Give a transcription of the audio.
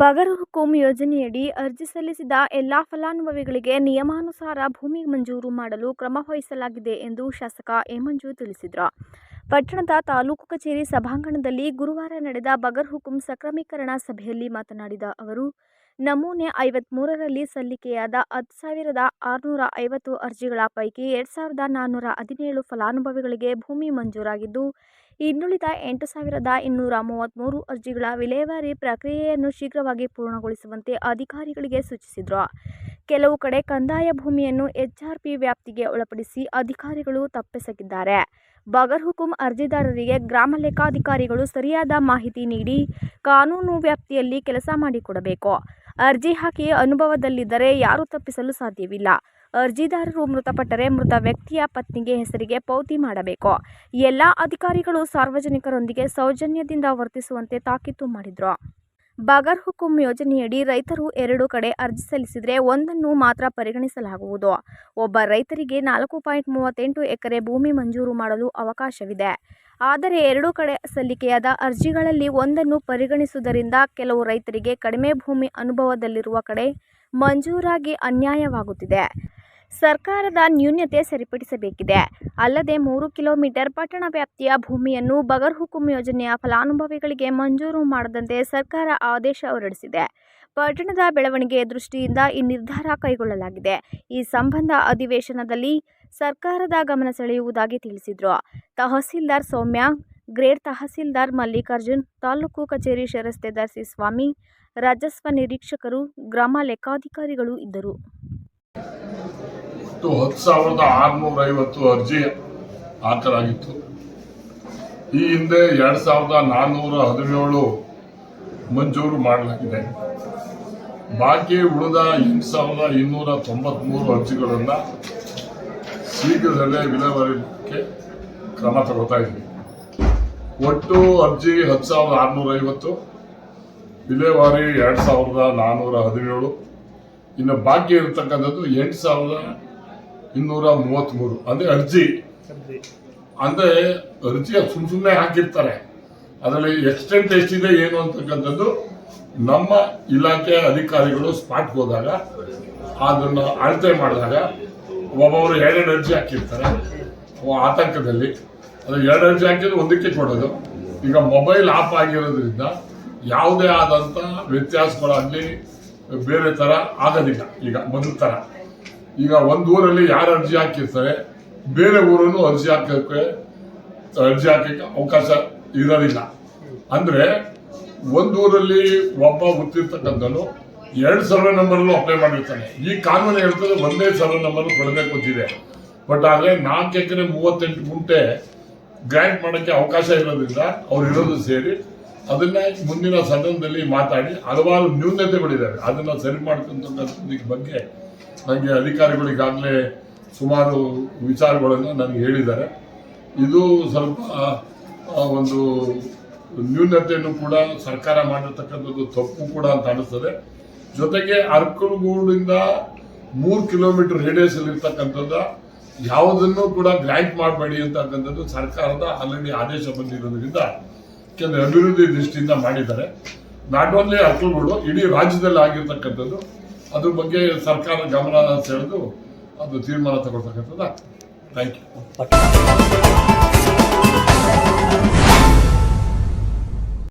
ಬಗರ್ ಹುಕುಂ ಯೋಜನೆಯಡಿ ಅರ್ಜಿ ಸಲ್ಲಿಸಿದ ಎಲ್ಲಾ ಫಲಾನುಭವಿಗಳಿಗೆ ನಿಯಮಾನುಸಾರ ಭೂಮಿ ಮಂಜೂರು ಮಾಡಲು ಕ್ರಮ ವಹಿಸಲಾಗಿದೆ ಎಂದು ಶಾಸಕ ಏಮಂಜು ತಿಳಿಸಿದರು. ಪಟ್ಟಣದ ತಾಲೂಕು ಕಚೇರಿ ಸಭಾಂಗಣದಲ್ಲಿ ಗುರುವಾರ ನಡೆದ ಬಗರ್ ಹುಕುಂ ಸಕ್ರಮೀಕರಣ ಸಭೆಯಲ್ಲಿ ಮಾತನಾಡಿದ ಅವರು ನಮೂನೆ ಐವತ್ಮೂರರಲ್ಲಿ ಸಲ್ಲಿಕೆಯಾದ ಹತ್ತು ಸಾವಿರದ ಆರುನೂರ ಐವತ್ತು ಅರ್ಜಿಗಳ ಪೈಕಿ ಎರಡು ಸಾವಿರದ ನಾನ್ನೂರ ಹದಿನೇಳು ಫಲಾನುಭವಿಗಳಿಗೆ ಭೂಮಿ ಮಂಜೂರಾಗಿದ್ದು, ಇನ್ನುಳಿದ ಎಂಟು ಸಾವಿರದ ಇನ್ನೂರ ಮೂವತ್ತ್ಮೂರು ಅರ್ಜಿಗಳ ವಿಲೇವಾರಿ ಪ್ರಕ್ರಿಯೆಯನ್ನು ಶೀಘ್ರವಾಗಿ ಪೂರ್ಣಗೊಳಿಸುವಂತೆ ಅಧಿಕಾರಿಗಳಿಗೆ ಸೂಚಿಸಿದರು. ಕೆಲವು ಕಡೆ ಕಂದಾಯ ಭೂಮಿಯನ್ನು ಎಚ್ಆರ್ಪಿ ವ್ಯಾಪ್ತಿಗೆ ಒಳಪಡಿಸಿ ಅಧಿಕಾರಿಗಳು ತಪ್ಪೆಸಗಿದ್ದಾರೆ. ಬಗರ್ ಹುಕುಂ ಅರ್ಜಿದಾರರಿಗೆ ಗ್ರಾಮ ಲೆಕ್ಕಾಧಿಕಾರಿಗಳು ಸರಿಯಾದ ಮಾಹಿತಿ ನೀಡಿ, ಕಾನೂನು ವ್ಯಾಪ್ತಿಯಲ್ಲಿ ಕೆಲಸ ಮಾಡಿಕೊಡಬೇಕು. ಅರ್ಜಿ ಹಾಕಿ ಅನುಭವದಲ್ಲಿದ್ದರೆ ಯಾರೂ ತಪ್ಪಿಸಲು ಸಾಧ್ಯವಿಲ್ಲ. ಅರ್ಜಿದಾರರು ಮೃತಪಟ್ಟರೆ ಮೃತ ವ್ಯಕ್ತಿಯ ಪತ್ನಿಗೆ ಹೆಸರಿಗೆ ಪೌತಿ ಮಾಡಬೇಕು. ಎಲ್ಲ ಅಧಿಕಾರಿಗಳು ಸಾರ್ವಜನಿಕರೊಂದಿಗೆ ಸೌಜನ್ಯದಿಂದ ವರ್ತಿಸುವಂತೆ ತಾಕೀತು ಮಾಡಿದರು. ಬಗರ್ ಹುಕುಂ ಯೋಜನೆಯಡಿ ರೈತರು ಎರಡು ಕಡೆ ಅರ್ಜಿ ಸಲ್ಲಿಸಿದರೆ ಒಂದನ್ನು ಮಾತ್ರ ಪರಿಗಣಿಸಲಾಗುವುದು. ಒಬ್ಬ ರೈತರಿಗೆ ನಾಲ್ಕು ಪಾಯಿಂಟ್ ಮೂವತ್ತೆಂಟು ಎಕರೆ ಭೂಮಿ ಮಂಜೂರು ಮಾಡಲು ಅವಕಾಶವಿದೆ. ಆದರೆ ಎರಡೂ ಕಡೆ ಸಲ್ಲಿಕೆಯಾದ ಅರ್ಜಿಗಳಲ್ಲಿ ಒಂದನ್ನು ಪರಿಗಣಿಸುವುದರಿಂದ ಕೆಲವು ರೈತರಿಗೆ ಕಡಿಮೆ ಭೂಮಿ ಅನುಭವದಲ್ಲಿರುವ ಕಡೆ ಮಂಜೂರಾಗಿ ಅನ್ಯಾಯವಾಗುತ್ತಿದೆ. ಸರ್ಕಾರದ ನ್ಯೂನ್ಯತೆ ಸರಿಪಡಿಸಬೇಕಿದೆ. ಅಲ್ಲದೆ ಮೂರು ಕಿಲೋಮೀಟರ್ ಪಟ್ಟಣ ವ್ಯಾಪ್ತಿಯ ಭೂಮಿಯನ್ನು ಬಗರ್ ಹುಕುಂ ಯೋಜನೆಯ ಫಲಾನುಭವಿಗಳಿಗೆ ಮಂಜೂರು ಮಾಡದಂತೆ ಸರ್ಕಾರ ಆದೇಶ ಹೊರಡಿಸಿದೆ. ಪಟ್ಟಣದ ಬೆಳವಣಿಗೆಯ ದೃಷ್ಟಿಯಿಂದ ಈ ನಿರ್ಧಾರ ಕೈಗೊಳ್ಳಲಾಗಿದೆ. ಈ ಸಂಬಂಧ ಅಧಿವೇಶನದಲ್ಲಿ ಸರ್ಕಾರದ ಗಮನ ಸೆಳೆಯುವುದಾಗಿ ತಿಳಿಸಿದರು. ತಹಸೀಲ್ದಾರ್ ಸೌಮ್ಯ, ಗ್ರೇಡ್ ತಹಸೀಲ್ದಾರ್ ಮಲ್ಲಿಕಾರ್ಜುನ್, ತಾಲೂಕು ಕಚೇರಿ ಶರಸ್ತೆದಾರ್ ಸಿ ಸ್ವಾಮಿ ರಾಜಸ್ವ ನಿರೀಕ್ಷಕರು, ಗ್ರಾಮ ಲೆಕ್ಕಾಧಿಕಾರಿಗಳು ಇದ್ದರು. ಹತ್ತು ಸಾವಿರದ ಆರುನೂರ ಐವತ್ತು ಅರ್ಜಿ ಹಾಕಲಾಗಿತ್ತು ಈ ಹಿಂದೆ ಎರಡು ಸಾವಿರದ ನಾನ್ನೂರ ಹದಿನೇಳು ಮಂಜೂರು ಮಾಡಲಾಗಿದೆ. ಬಾಕಿ ಉಳಿದ ಎಂಟು ಸಾವಿರದ ಇನ್ನೂರ ತೊಂಬತ್ಮೂರು ಅರ್ಜಿಗಳನ್ನು ಶೀಘ್ರದಲ್ಲೇ ವಿಲೇವಾರಿಗೆ ಕ್ರಮ ತಗೋತಾ ಇದ್ವಿ ಒಟ್ಟು ಅರ್ಜಿ ಹತ್ತು ಸಾವಿರದ ಆರುನೂರ ಐವತ್ತು ವಿಲೇವಾರಿ ಎರಡು ಸಾವಿರದ ನಾನ್ನೂರ ಹದಿನೇಳು ಇನ್ನು ಬಾಕಿ ಇರತಕ್ಕಂಥದ್ದು ಎಂಟು ಸಾವಿರದ ಇನ್ನೂರ ಮೂವತ್ತ್ಮೂರು ಅಂದರೆ ಅರ್ಜಿ. ಅಂದರೆ ಅರ್ಜಿ ಸುಮ್ಮ ಸುಮ್ಮನೆ ಹಾಕಿರ್ತಾರೆ. ಅದರಲ್ಲಿ ಎಕ್ಸ್ಟೆಂಟ್ ಎಷ್ಟಿದೆ ಏನು ಅಂತಕ್ಕಂಥದ್ದು ನಮ್ಮ ಇಲಾಖೆ ಅಧಿಕಾರಿಗಳು ಸ್ಪಾಟ್ಗೆ ಹೋದಾಗ ಅದನ್ನು ಅಳತೆ ಮಾಡಿದಾಗ ಒಬ್ಬೊಬ್ಬರು ಎರಡೆರಡು ಅರ್ಜಿ ಹಾಕಿರ್ತಾರೆ. ಆತಂಕದಲ್ಲಿ. ಅದು ಎರಡು ಅರ್ಜಿ ಹಾಕಿದ್ರೆ ಒಂದಕ್ಕೆ ಕೊಡೋದು. ಈಗ ಮೊಬೈಲ್ ಆಫ್ ಆಗಿರೋದ್ರಿಂದ ಯಾವುದೇ ಆದಂಥ ವ್ಯತ್ಯಾಸಗಳಾಗಲಿ ಬೇರೆ ಥರ ಆಗೋದಿಲ್ಲ. ಈಗ ಮೊದಲ ಥರ ಈಗ ಒಂದು ಊರಲ್ಲಿ ಯಾರು ಅರ್ಜಿ ಹಾಕಿರ್ತಾರೆ, ಬೇರೆ ಊರನ್ನು ಅರ್ಜಿ ಹಾಕೋಕ್ಕೆ, ಅರ್ಜಿ ಹಾಕಕ್ಕೆ ಅವಕಾಶ ಇರೋದಿಲ್ಲ. ಅಂದ್ರೆ ಒಂದು ಊರಲ್ಲಿ ಒಬ್ಬ ಗೊತ್ತಿರ್ತಕ್ಕಂಥನು ಎರಡು ಸರ್ವೆ ನಂಬರ್ಲ್ಲೂ ಅಪ್ಲೈ ಮಾಡಿರ್ತಾನೆ. ಈ ಕಾನೂನು ಹೇಳ್ತದೆ ಒಂದೇ ಸರ್ವೆ ನಂಬರ್ ಕೊಡಬೇಕು ಅಂತಿದೆ ಬಟ್ ಆದರೆ ನಾಲ್ಕು ಎಕರೆ ಮೂವತ್ತೆಂಟು ಗುಂಟೆ ಗ್ರ್ಯಾಂಟ್ ಮಾಡೋಕ್ಕೆ ಅವಕಾಶ ಇರೋದ್ರಿಂದ ಅವ್ರು ಇರೋದು ಸೇರಿ ಅದನ್ನ ಮುಂದಿನ ಸದನದಲ್ಲಿ ಮಾತಾಡಿ ಹಲವಾರು ನ್ಯೂನತೆಗಳಿದ್ದಾವೆ. ಅದನ್ನ ಸರಿ ಮಾಡ್ಕೊಂತ ಬಗ್ಗೆ ನನಗೆ ಅಧಿಕಾರಿಗಳು ಈಗಾಗಲೇ ಸುಮಾರು ವಿಚಾರಗಳನ್ನು ನನಗೆ ಹೇಳಿದ್ದಾರೆ. ಇದು ಸ್ವಲ್ಪ ಒಂದು ನ್ಯೂನತೆಯನ್ನು ಕೂಡ ಸರ್ಕಾರ ಮಾಡಿರ್ತಕ್ಕಂಥದ್ದು ತಪ್ಪು ಕೂಡ ಅಂತ ಅನಿಸ್ತದೆ. ಜೊತೆಗೆ ಅರ್ಕಲ್ಗೂಡಿಂದ ಮೂರು ಕಿಲೋಮೀಟರ್ ರೇಡಿಯಸ್ ಅಲ್ಲಿ ಇರ್ತಕ್ಕಂಥದ್ದು ಯಾವುದನ್ನು ಕೂಡ ಗ್ರ್ಯಾಂಟ್ ಮಾಡಬೇಡಿ ಅಂತಕ್ಕಂಥದ್ದು ಸರ್ಕಾರದ ಆಲ್ರೆಡಿ ಆದೇಶ ಬಂದಿರೋದ್ರಿಂದ ಕೆಲವು ಅಭಿವೃದ್ಧಿ ದೃಷ್ಟಿಯಿಂದ ಮಾಡಿದ್ದಾರೆ. ನಾಟ್ ಓನ್ಲಿ ಅರ್ಕಲ್ಗೂಡು, ಇಡೀ ರಾಜ್ಯದಲ್ಲಿ ಆಗಿರ್ತಕ್ಕಂಥದ್ದು, ಅದ್ರ ಬಗ್ಗೆ ಸರ್ಕಾರ ಗಮನ ಸೆಳೆದು ಅದು ತೀರ್ಮಾನ ತಗೊಳ್ತಕ್ಕಂಥದ್ದು ಥ್ಯಾಂಕ್ ಯು